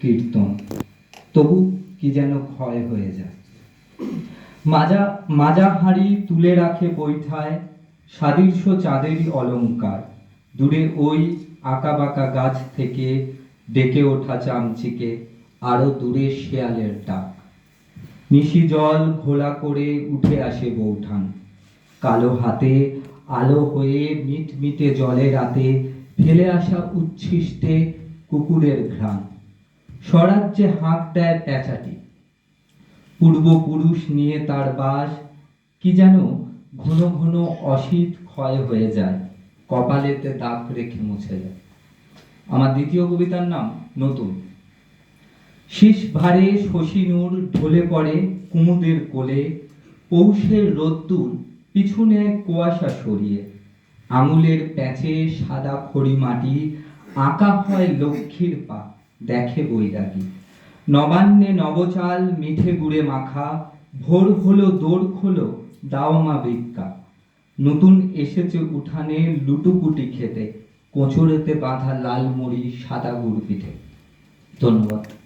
কীর্তন তবু কি যেন ক্ষয় হয়ে যায়। মাজা মাজা হাঁড়ি তুলে রাখে বৈঠায়, সাদৃশ্য চাঁদেরই অলংকার দূরে ওই আঁকাবাঁকা গাছ থেকে ডেকে ওঠা চামচিকে আরও দূরে শেয়ালের ডাক। নিশি জল ঘোলা করে উঠে আসে বৌঠান। কালো হাতে আলো হয়ে মিটমিটে জলে রাতে ফেলে আসা উচ্ছিষ্টে কুকুরের ঘ্রাণ। স্বরাজ্যে হাঁক দেয় পেঁচাটি পূর্বপুরুষ নিয়ে তার বাস, কি যেন ঘন ঘন অশীত ক্ষয় হয়ে যায়, কপালেতে দাগ রেখে মুছে যায়। আমার দ্বিতীয় কবিতার নাম নতুন। শীষ ভারে শশী নূর ঢলে পড়ে কুমুদের কোলে, পৌষের রোদ্দুর পিছনে কুয়াশা সরিয়ে। আঙুলের প্যাচে সাদা খড়ি মাটি, আঁকা হয় লক্ষ্মীর পা দেখে বৈরাগী। নবান্নে নবচাল মিঠে গুড়ে মাখা, ভোর হলো দৌড় খোলো দাওমা বিজ্ঞা নতুন এসেছে উঠানে লুটুপুটি খেতে, কোঁচড়েতে বাঁধা লাল মুড়ি সাদা গুড় পিঠে। ধন্যবাদ।